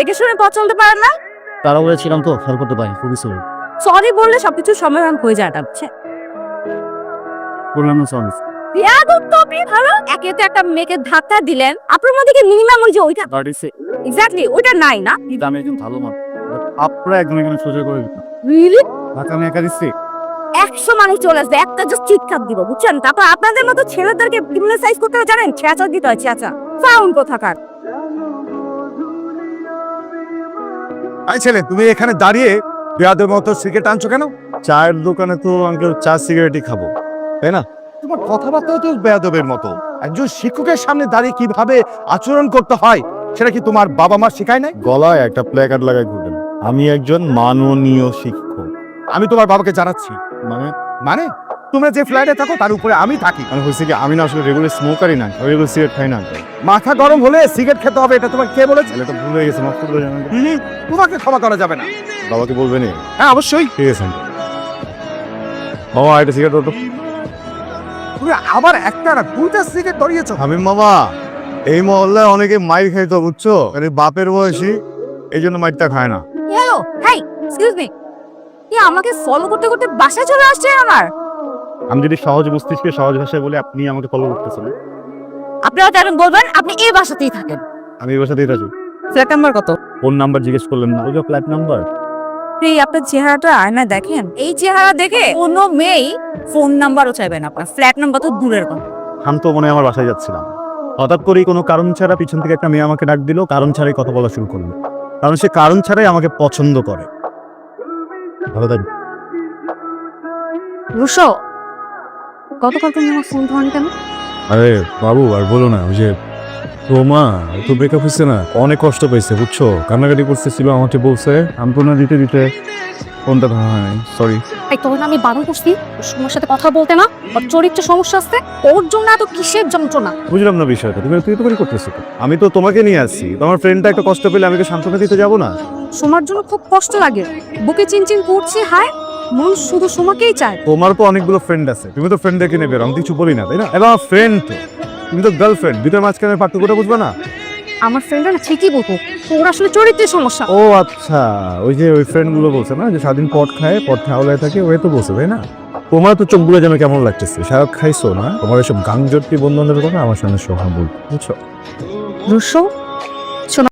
দেখে শুনে পথ চলতে পারেন না? তারা বলেছিলাম তো খেয়াল করতে পারি খুবই সরি সরি বললে সবকিছু সমাধান হয়ে যায় বুঝছে বললাম না সরি বিয়াদব তো আপনি ভালো। একে তো একটা মেয়েকে ধাক্কা দিলেন। আপনার মধ্যে কি মিনিমাম ওই যে ওইটা? এক্স্যাক্টলি ওইটা নাই না? আমি একজন ভালো মানুষ আপনারা একদম এখানে সোজা করে দিতাম রিয়েলি ঢাকা আমি একা দিচ্ছি। একশো মানুষ চলে আসবে একটা জাস্ট চিৎকার দিব বুঝছেন? তারপর আপনাদের মতো ছেলেদেরকে করতে জানেন? ছেঁচা দিতে হয় ছেঁচা। ফাউন কোথাকার? আই ছেলে তুমি এখানে দাঁড়িয়ে বেয়াদের মতো সিগারেট আনছো কেন? চায়ের দোকানে তো আঙ্কেল চা সিগারেটই খাব তাই না? তোমার কথাবার্তাও তো বেয়াদবের মতো। একজন শিক্ষকের সামনে দাঁড়িয়ে কীভাবে আচরণ করতে হয় সেটা কি তোমার বাবা মা শেখায় নাই? গলায় একটা প্ল্যাকার্ড লাগাই ঘুরবেন আমি একজন মাননীয় শিক্ষক। আমি তোমার বাবাকে জানাচ্ছি। মানে? মানে? তোমরা যে ফ্ল্যাটে থাকো তার উপরে আমি থাকি। মানে হয়েছে কি আমি না আসলে রেগুলার স্মোকারই না রেগুলার সিগারেট খাই না মাথা গরম হলে সিগারেট খেতে হবে এটা তোমার কে বলেছে? তো ভুল হয়ে গেছে মাফ করে uncle? হুম, তোমাকে ক্ষমা করা যাবে না। বাবাকে বলবেন হ্যাঁ অবশ্যই। ঠিক আছে। বাবা একটা সিগারেট দাও তো। তুমি আবার একটা না দুইটা সিগারেট ধরিয়েছো? আমি মামা এই মহল্লায় অনেকে মাইর খাইতো বুঝছ? আরে বাপের বয়সী এই জন্য মাইরটা খায় না। হ্যালো হাই এক্সকিউজ মি কি আমাকে ফলো করতে করতে বাসায় চলে আসছে আমার। আমি যদি সহজ মস্তিষ্কে সহজ ভাষায় বলি আপনি আমাকে ফলো করতেছেন। আপনারা তেমন বলবেন আপনি এই বাসাতেই থাকেন। আমি এই বাসাতেই থাকি। ফ্ল্যাট নাম্বার কত? ফোন নাম্বার জিজ্ঞেস করলেন না ওই যে ফ্ল্যাট নাম্বার এই আপনার চেহারাটা আয়না দেখেন? এই চেহারা দেখে কোনো মেয়েই ফোন নাম্বারও চাইবে না আপনার। ফ্ল্যাট নাম্বার তো দূরের কথা। আমি তো মনে হয় আমার বাসায় যাচ্ছিলাম। হঠাৎ করেই কোনো কারণ ছাড়া পিছন থেকে একটা মেয়ে আমাকে ডাক দিল কারণ ছাড়াই কথা বলা শুরু করল। কারণ সে কারণ ছাড়াই আমাকে পছন্দ করে। ভালো থাকবে রুশো গতকাল তুমি আমার ফোন ধরেন কেন? আরে বাবু আর বলো না ওই যে তোমা তো ব্রেকআপ হয়েছে না অনেক কষ্ট পেয়েছে বুঝছ? কান্নাকাটি করতেছিল আমাকে বলছে সান্ত্বনা দিতে দিতে ফোনটা ধরা হয় নাই সরি এই তোর আমি বারণ করছি সময়ের সাথে কথা বলতে না ওর চরিত্র সমস্যা আছে ওর জন্য এত কিসের যন্ত্রণা? বুঝলাম না বিষয়টা তুমি তুই তো করে করতেছো আমি তো তোমাকে নিয়ে আসছি তোমার ফ্রেন্ডটা একটা কষ্ট পেলে আমি তো সান্ত্বনা দিতে যাব না? সোমার জন্য খুব কষ্ট লাগে বুকে চিনচিন করছে হায় মন শুধু সোমাকেই চায়। তোমার তো অনেকগুলো ফ্রেন্ড আছে। তুমি তো ফ্রেন্ডদেরকে নেবে আমি কিছু বলি না তাই না? এবার ফ্রেন্ড তুমি তো গার্লফ্রেন্ড দুটোর মাঝখানে পার্থক্যটা বুঝবে না? আমার ফ্রেন্ডরা না ঠিকই বলব। ওর আসলে চরিত্রের সমস্যা। ও আচ্ছা ওই যে ওই ফ্রেন্ডগুলো বলছে না যে সারাদিন পট খায় পট খাওয়ালায় থাকে ওই তো বলছে তাই না? তোমার তো চোখগুলো যেন কেমন লাগতেছে। সারাক খাইছো না? তোমার এসব গাং জট্টি বন্ধনের কথা আমার সামনে সোহা বল বুঝছ? রুশো